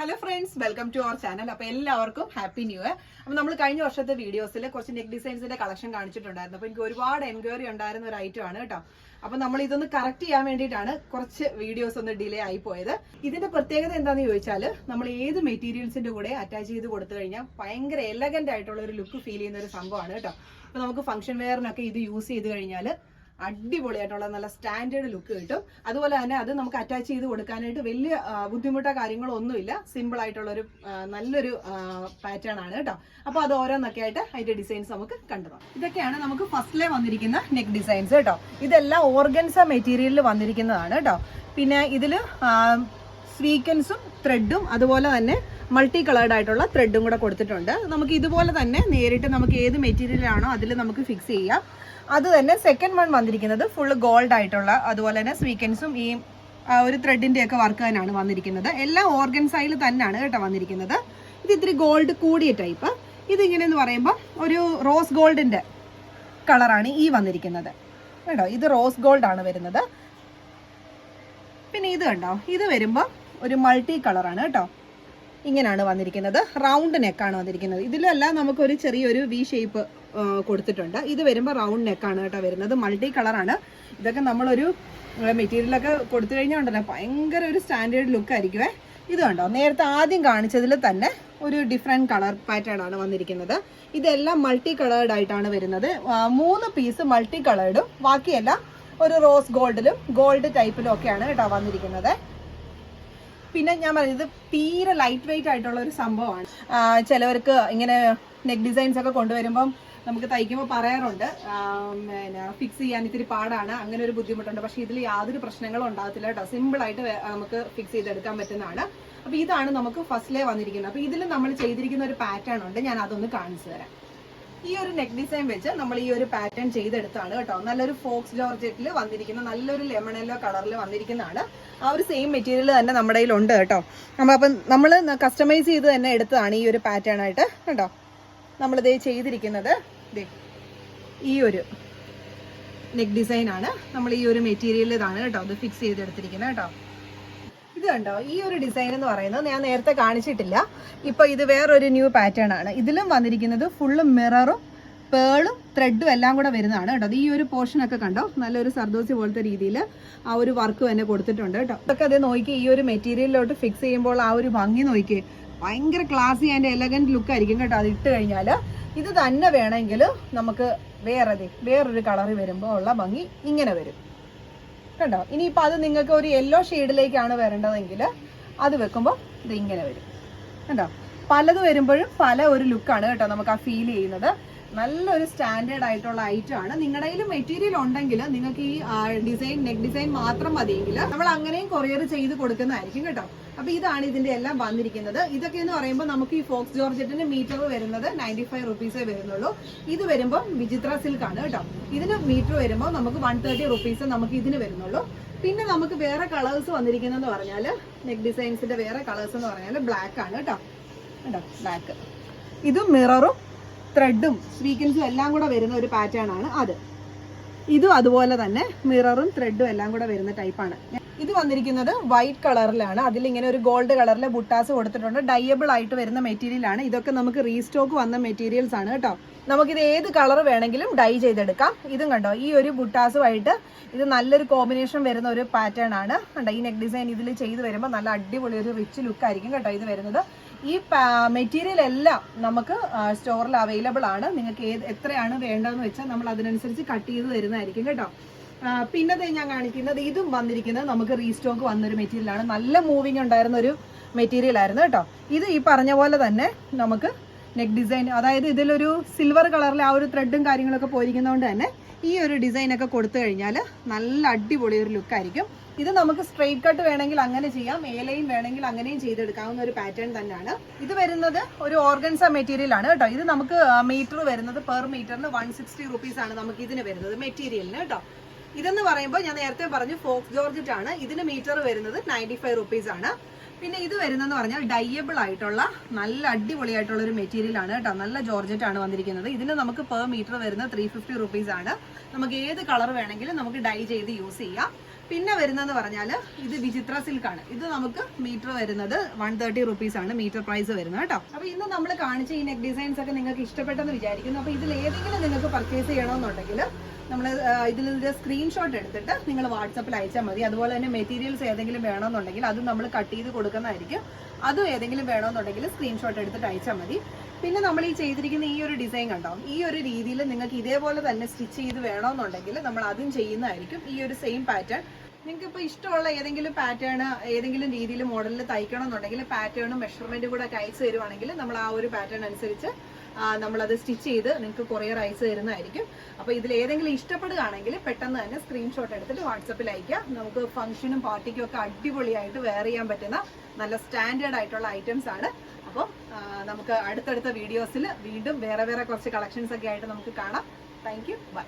Hello friends welcome to our channel അപ്പൊ എല്ലാവർക്കും happy new year അപ്പൊ നമ്മൾ കഴിഞ്ഞ വർഷത്തെ വീഡിയോസിൽ കുറച്ച് നെക്ക് ഡിസൈൻസിന്റെ കളക്ഷൻ കാണിച്ചിട്ടുണ്ടായിരുന്നു. അപ്പൊ എനിക്ക് ഒരുപാട് എൻക്വയറി ഉണ്ടായിരുന്ന ഒരു ഐറ്റം ആണ് കേട്ടോ. അപ്പൊ നമ്മൾ ഇതൊന്ന് കറക്റ്റ് ചെയ്യാൻ വേണ്ടിയിട്ടാണ് കുറച്ച് വീഡിയോസ് ഒന്ന് ഡിലേ ആയി പോയത്. ഇതിന്റെ പ്രത്യേകത എന്താണെന്ന് ചോദിച്ചാൽ നമ്മൾ ഏത് മെറ്റീരിയൽസിന്റെ കൂടെ അറ്റാച്ച് ചെയ്ത് കൊടുത്തു കഴിഞ്ഞാൽ ഭയങ്കര എലഗന്റ് ആയിട്ടുള്ള ഒരു ലുക്ക് ഫീൽ ചെയ്യുന്ന ഒരു സംഭവമാണ് കേട്ടോ. അപ്പൊ നമുക്ക് ഫംഗ്ഷൻ വെയറിനൊക്കെ ഇത് യൂസ് ചെയ്ത് കഴിഞ്ഞാൽ അടിപൊളിയായിട്ടുള്ള നല്ല സ്റ്റാൻഡേർഡ് ലുക്ക് കിട്ടും. അതുപോലെ തന്നെ അത് നമുക്ക് അറ്റാച്ച് ചെയ്ത് കൊടുക്കാനായിട്ട് വലിയ ബുദ്ധിമുട്ടോ കാര്യങ്ങളോ ഒന്നുമില്ല. സിമ്പിൾ ആയിട്ടുള്ള ഒരു നല്ലൊരു പാറ്റേൺ ആണ് കേട്ടോ. അപ്പോൾ അത് ഓരോന്നൊക്കെ ആയിട്ട് അതിന്റെ ഡിസൈൻസ് നമുക്ക് കണ്ടുപോകാം ഇതൊക്കെയാണ് നമുക്ക് ഫസ്റ്റിലെ വന്നിരിക്കുന്ന നെക്ക് ഡിസൈൻസ് കേട്ടോ. ഇതെല്ലാം ഓർഗൻസ മെറ്റീരിയലിൽ വന്നിരിക്കുന്നതാണ് കേട്ടോ. പിന്നെ ഇതിൽ സ്വീക്കൻസും ത്രെഡും അതുപോലെ തന്നെ മൾട്ടി കളേർഡ് ആയിട്ടുള്ള ത്രെഡും കൂടെ കൊടുത്തിട്ടുണ്ട്. നമുക്ക് ഇതുപോലെ തന്നെ നേരിട്ട് നമുക്ക് ഏത് മെറ്റീരിയലാണോ അതിൽ നമുക്ക് ഫിക്സ് ചെയ്യാം. അത് തന്നെ സെക്കൻഡ് വൺ വന്നിരിക്കുന്നത് ഫുള്ള് ഗോൾഡ് ആയിട്ടുള്ള അതുപോലെ തന്നെ സ്വീക്കൻസും ഈ ഒരു ത്രെഡിന്റെ ഒക്കെ വർക്ക് തന്നെയാണ് വന്നിരിക്കുന്നത്. എല്ലാം ഓർഗൻസൈൽ തന്നെയാണ് കേട്ടോ വന്നിരിക്കുന്നത്. ഇത് ഇത്തിരി ഗോൾഡ് കൂടിയ ടൈപ്പ് ഇതിങ്ങനെ എന്ന് പറയുമ്പോൾ ഒരു റോസ് ഗോൾഡിന്റെ കളറാണ് ഈ വന്നിരിക്കുന്നത്. കേട്ടോ ഇത് റോസ് ഗോൾഡ് ആണ് വരുന്നത്. പിന്നെ ഇത് കണ്ടോ ഇത് വരുമ്പോൾ ഒരു മൾട്ടി കളറാണ് കേട്ടോ. ഇങ്ങനെയാണ് വന്നിരിക്കുന്നത്. റൗണ്ട് നെക്കാണ് വന്നിരിക്കുന്നത്. ഇതിലെല്ലാം നമുക്കൊരു ചെറിയൊരു വി ഷേപ്പ് കൊടുത്തിട്ടുണ്ട്. ഇത് വരുമ്പോൾ റൗണ്ട് നെക്കാണ് കേട്ടോ വരുന്നത്. മൾട്ടി കളറാണ് ഇതൊക്കെ നമ്മളൊരു മെറ്റീരിയലൊക്കെ കൊടുത്തു കഴിഞ്ഞാൽ ഉണ്ടല്ലോ ഭയങ്കര ഒരു സ്റ്റാൻഡേർഡ് ലുക്ക് ആയിരിക്കുമേ ഇത് കണ്ടോ? നേരത്തെ ആദ്യം കാണിച്ചതിൽ തന്നെ ഒരു ഡിഫറെന്റ് കളർ പാറ്റേൺ ആണ് വന്നിരിക്കുന്നത്. ഇതെല്ലാം മൾട്ടി കളേർഡ് ആയിട്ടാണ് വരുന്നത്. മൂന്ന് പീസ് മൾട്ടി കളേർഡും ബാക്കിയെല്ലാം ഒരു റോസ് ഗോൾഡിലും ഗോൾഡ് ടൈപ്പിലും ഒക്കെയാണ് കേട്ടോ വന്നിരിക്കുന്നത്. പിന്നെ ഞാൻ പറഞ്ഞത് തീരെ ലൈറ്റ് വെയിറ്റ് ആയിട്ടുള്ള ഒരു സംഭവമാണ്. ചിലവർക്ക് ഇങ്ങനെ നെക്ക് ഡിസൈൻസ് ഒക്കെ കൊണ്ടുവരുമ്പം നമുക്ക് തയ്ക്കുമ്പോൾ പറയാറുണ്ട്. പിന്നെ ഫിക്സ് ചെയ്യാൻ ഇത്തിരി പാടാണ്. അങ്ങനെ ഒരു ബുദ്ധിമുട്ടുണ്ട്. പക്ഷേ ഇതിൽ യാതൊരു പ്രശ്നങ്ങളും ഉണ്ടാകത്തില്ല കേട്ടോ. സിമ്പിളായിട്ട് നമുക്ക് ഫിക്സ് ചെയ്തെടുക്കാൻ പറ്റുന്നതാണ്. അപ്പോൾ ഇതാണ് നമുക്ക് ഫസ്റ്റിലേ വന്നിരിക്കുന്നത്. അപ്പോൾ ഇതിൽ നമ്മൾ ചെയ്തിരിക്കുന്ന ഒരു പാറ്റേൺ ഉണ്ട്. ഞാൻ അതൊന്ന് കാണിച്ചു തരാം. ഈ ഒരു നെക്ക് ഡിസൈൻ വെച്ച് നമ്മൾ ഈ ഒരു പാറ്റേൺ ചെയ്തെടുത്താണ് കേട്ടോ. നല്ലൊരു ഫോക്സ് ജോർജറ്റിൽ വന്നിരിക്കുന്ന നല്ലൊരു ലെമൺ യെല്ലോ കളറിൽ വന്നിരിക്കുന്നതാണ്. ആ ഒരു സെയിം മെറ്റീരിയൽ തന്നെ നമ്മുടെ കയ്യിലുണ്ട് കേട്ടോ. നമ്മൾ അപ്പം നമ്മൾ കസ്റ്റമൈസ് ചെയ്ത് തന്നെ എടുത്തതാണ് ഈ ഒരു പാറ്റേൺ ആയിട്ട് കേട്ടോ. നമ്മളിത് ചെയ്തിരിക്കുന്നത്. ദേ ഈ ഒരു നെക്ക് ഡിസൈൻ ആണ്. നമ്മൾ ഈ ഒരു മെറ്റീരിയൽ ഇതാണ് കേട്ടോ ഇത് ഫിക്സ് ചെയ്തെടുത്തിരിക്കുന്നത് കേട്ടോ. ഇത് കണ്ടോ ഈ ഒരു ഡിസൈൻ എന്ന് പറയുന്നത് ഞാൻ നേരത്തെ കാണിച്ചിട്ടില്ല. ഇപ്പൊ ഇത് വേറൊരു ന്യൂ പാറ്റേൺ ആണ്. ഇതിലും വന്നിരിക്കുന്നത് ഫുള്ള് മിററും പേളും ത്രെഡും എല്ലാം കൂടെ വരുന്നതാണ് കേട്ടോ. അത് ഈ ഒരു പോർഷൻ ഒക്കെ കണ്ടോ നല്ലൊരു സർദോസി പോലത്തെ രീതിയിൽ ആ ഒരു വർക്ക് തന്നെ കൊടുത്തിട്ടുണ്ട് കേട്ടോ. അതൊക്കെ അത് നോക്കി ഈ ഒരു മെറ്റീരിയലിലോട്ട് ഫിക്സ് ചെയ്യുമ്പോൾ ആ ഒരു ഭംഗി നോക്കി ഭയങ്കര ക്ലാസി ആൻഡ് എലഗന്റ് ലുക്ക് ആയിരിക്കും കേട്ടോ അത് ഇട്ട് കഴിഞ്ഞാൽ ഇത് തന്നെ വേണമെങ്കിൽ നമുക്ക് വേറെ വേറൊരു കളർ വരുമ്പോൾ ഉള്ള ഭംഗി ഇങ്ങനെ വരും. കണ്ടോ? ഇനിയിപ്പോൾ അത് നിങ്ങൾക്ക് ഒരു യെല്ലോ ഷെയ്ഡിലേക്കാണ് വരേണ്ടതെങ്കിൽ അത് വെക്കുമ്പോൾ ഇത് ഇങ്ങനെ വരും. കണ്ടോ? പലത് വരുമ്പോഴും പല ഒരു ലുക്കാണ് കേട്ടോ നമുക്ക് ആ ഫീൽ ചെയ്യുന്നത്. നല്ലൊരു സ്റ്റാൻഡേർഡ് ആയിട്ടുള്ള ഐറ്റം ആണ്. നിങ്ങളുടെ മെറ്റീരിയൽ ഉണ്ടെങ്കിൽ നിങ്ങൾക്ക് ഈ ഡിസൈൻ നെക്ക് ഡിസൈൻ മാത്രം മതിയെങ്കിൽ നമ്മൾ അങ്ങനെയും കൊറിയർ ചെയ്ത് കൊടുക്കുന്നതായിരിക്കും കേട്ടോ. അപ്പൊ ഇതാണ് ഇതിന്റെ എല്ലാം വന്നിരിക്കുന്നത്. ഇതൊക്കെ എന്ന് പറയുമ്പോൾ നമുക്ക് ഈ ഫോക്സ് ജോർജറ്റിന്റെ മീറ്റർ വരുന്നത് നയന്റി ഫൈവ് റുപ്പീസേ വരുന്നുള്ളൂ. ഇത് വരുമ്പോൾ വിചിത്ര സിൽക്ക് ആണ് കേട്ടോ. ഇതിന് മീറ്റർ വരുമ്പോൾ നമുക്ക് വൺ തേർട്ടി റുപ്പീസ് നമുക്ക് ഇതിന് വരുന്നുള്ളൂ. പിന്നെ നമുക്ക് വേറെ കളേഴ്സ് വന്നിരിക്കുന്നതെന്ന് പറഞ്ഞാൽ നെക്ക് ഡിസൈൻസിന്റെ വേറെ കളേഴ്സ് എന്ന് പറഞ്ഞാൽ ബ്ലാക്ക് ആണ് കേട്ടോ. കേട്ടോ ബ്ലാക്ക് ഇതും മിററും ത്രെഡും സ്വീക്കൻസും എല്ലാം കൂടെ വരുന്ന ഒരു പാറ്റേൺ ആണ് അത്. ഇതും അതുപോലെ തന്നെ മിററും ത്രെഡും എല്ലാം കൂടെ വരുന്ന ടൈപ്പാണ് ഇത് വന്നിരിക്കുന്നത് വൈറ്റ് കളറിലാണ് അതിൽ ഇങ്ങനെ ഒരു ഗോൾഡ് കളറിലെ ബുട്ടാസ് കൊടുത്തിട്ടുണ്ട്. ഡയബിൾ ആയിട്ട് വരുന്ന മെറ്റീരിയലാണ് ഇതൊക്കെ നമുക്ക് റീസ്റ്റോക്ക് വന്ന മെറ്റീരിയൽസ് ആണ് കേട്ടോ. നമുക്കിത് ഏത് കളർ വേണമെങ്കിലും ഡൈ ചെയ്തെടുക്കാം. ഇതും കണ്ടോ? ഈ ഒരു ബുട്ടാസുമായിട്ട് ഇത് നല്ലൊരു കോമ്പിനേഷൻ വരുന്ന ഒരു പാറ്റേൺ ആണ്. കണ്ടോ? ഈ നെക്ക് ഡിസൈൻ ഇതിൽ ചെയ്ത് വരുമ്പോൾ നല്ല അടിപൊളി ഒരു റിച്ച് ലുക്കായിരിക്കും കേട്ടോ ഇത് വരുന്നത്. ഈ മെറ്റീരിയൽ എല്ലാം നമുക്ക് സ്റ്റോറിൽ അവൈലബിൾ ആണ്. നിങ്ങൾക്ക് ഏത് എത്രയാണ് വേണ്ടതെന്ന് വെച്ചാൽ നമ്മൾ അതിനനുസരിച്ച് കട്ട് ചെയ്ത് തരുന്നതായിരിക്കും കേട്ടോ. ആ, പിന്നെ ദേ ഞാൻ കാണിക്കുന്നത് ഇതും വന്നിരിക്കുന്നത് നമുക്ക് റീസ്റ്റോക്ക് വന്നൊരു മെറ്റീരിയലാണ്. നല്ല മൂവിങ് ഉണ്ടായിരുന്ന ഒരു മെറ്റീരിയൽ ആയിരുന്നു കേട്ടോ. ഇത് ഈ പറഞ്ഞ പോലെ തന്നെ നമുക്ക് നെക്ക് ഡിസൈൻ അതായത് ഇതിലൊരു സിൽവർ കളറിൽ ആ ഒരു ത്രെഡും കാര്യങ്ങളൊക്കെ പോയിരിക്കുന്നതുകൊണ്ട് തന്നെ ഈ ഒരു ഡിസൈനൊക്കെ കൊടുത്തു കഴിഞ്ഞാൽ നല്ല അടിപൊളി ഒരു ലുക്കായിരിക്കും ഇത് നമുക്ക് സ്ട്രെയിറ്റ് കട്ട് വേണമെങ്കിൽ അങ്ങനെ ചെയ്യാം. ഏലയും വേണമെങ്കിൽ അങ്ങനെയും ചെയ്തെടുക്കാവുന്ന ഒരു പാറ്റേൺ തന്നെയാണ്. ഇത് വരുന്നത് ഒരു ഓർഗൻസ മെറ്റീരിയൽ ആണ് കേട്ടോ. ഇത് നമുക്ക് മീറ്റർ വരുന്നത് പെർ മീറ്ററിന് വൺ സിക്സ്റ്റി ആണ് നമുക്ക് ഇതിന് വരുന്നത് മെറ്റീരിയലിന് കേട്ടോ. ഇതെന്ന് പറയുമ്പോൾ ഞാൻ നേരത്തെ പറഞ്ഞു ഫോക്സ് ജോർജറ്റ് ആണ്. ഇതിന് മീറ്റർ വരുന്നത് നയന്റി ഫൈവ് റുപ്പീസ് ആണ്. പിന്നെ ഇത് വരുന്നതെന്ന് പറഞ്ഞാൽ ഡയബിൾ ആയിട്ടുള്ള നല്ല അടിപൊളിയായിട്ടുള്ള ഒരു മെറ്റീരിയൽ ആണ് കേട്ടോ. നല്ല ജോർജറ്റ് ആണ് വന്നിരിക്കുന്നത്. ഇതിന് നമുക്ക് പെർ മീറ്റർ വരുന്നത് ത്രീ ഫിഫ്റ്റി റുപ്പീസ് ആണ്. നമുക്ക് ഏത് കളർ വേണമെങ്കിലും നമുക്ക് ഡൈ ചെയ്ത് യൂസ് ചെയ്യാം. പിന്നെ വരുന്നതെന്ന് പറഞ്ഞാൽ ഇത് വിചിത്ര സിൽക്ക് ആണ്. ഇത് നമുക്ക് മീറ്റർ വരുന്നത് വൺ തേർട്ടി റുപ്പീസ് ആണ് മീറ്റർ പ്രൈസ് വരുന്നത് കേട്ടോ. അപ്പോൾ ഇന്ന് നമ്മൾ കാണിച്ച ഈ നെക്ക് ഡിസൈൻസ് ഒക്കെ നിങ്ങൾക്ക് ഇഷ്ടപ്പെട്ടെന്ന് വിചാരിക്കുന്നു. അപ്പോൾ ഇതിൽ ഏതെങ്കിലും നിങ്ങൾക്ക് പർച്ചേസ് ചെയ്യണമെന്നുണ്ടെങ്കിൽ നമ്മൾ ഇതിന്റെ സ്ക്രീൻഷോട്ട് എടുത്തിട്ട് നിങ്ങൾ വാട്സപ്പിൽ അയച്ചാൽ മതി. അതുപോലെ തന്നെ മെറ്റീരിയൽസ് ഏതെങ്കിലും വേണമെന്നുണ്ടെങ്കിൽ അത് നമ്മൾ കട്ട് ചെയ്ത് കൊടുക്കുന്നതായിരിക്കും. അതും ഏതെങ്കിലും വേണമെന്നുണ്ടെങ്കിൽ സ്ക്രീൻഷോട്ട് എടുത്തിട്ട് അയച്ചാൽ മതി. പിന്നെ നമ്മൾ ഈ ചെയ്തിരിക്കുന്ന ഈ ഒരു ഡിസൈൻ കണ്ടോ? ഈ ഒരു രീതിയിൽ നിങ്ങൾക്ക് ഇതേപോലെ തന്നെ സ്റ്റിച്ച് ചെയ്ത് വേണമെന്നുണ്ടെങ്കിൽ നമ്മൾ അതും ചെയ്യുന്നതായിരിക്കും. ഈ ഒരു സെയിം പാറ്റേൺ നിങ്ങൾക്ക് ഇപ്പോൾ ഇഷ്ടമുള്ള ഏതെങ്കിലും പാറ്റേൺ ഏതെങ്കിലും രീതിയിൽ മോഡലിൽ തയ്ക്കണം എന്നുണ്ടെങ്കിൽ പാറ്റേണും മെഷർമെന്റും കൂടെ അയച്ച് തരുവാണെങ്കിൽ നമ്മൾ ആ ഒരു പാറ്റേൺ അനുസരിച്ച് നമ്മളത് സ്റ്റിച്ച് ചെയ്ത് നിങ്ങൾക്ക് കൊറിയർ അയച്ചു തരുന്നതായിരിക്കും. അപ്പോൾ ഇതിൽ ഏതെങ്കിലും ഇഷ്ടപ്പെടുകയാണെങ്കിൽ പെട്ടെന്ന് തന്നെ സ്ക്രീൻഷോട്ട് എടുത്തിട്ട് വാട്സപ്പിൽ അയക്കാം നമുക്ക് ഫംഗ്ഷനും പാർട്ടിക്കും ഒക്കെ അടിപൊളിയായിട്ട് വെയർ ചെയ്യാൻ പറ്റുന്ന നല്ല സ്റ്റാൻഡേർഡ് ആയിട്ടുള്ള ഐറ്റംസ് ആണ്. അപ്പം നമുക്ക് അടുത്തടുത്ത വീഡിയോസിൽ വീണ്ടും വേറെ വേറെ കുറച്ച് കളക്ഷൻസ് ഒക്കെ ആയിട്ട് നമുക്ക് കാണാം. Thank you by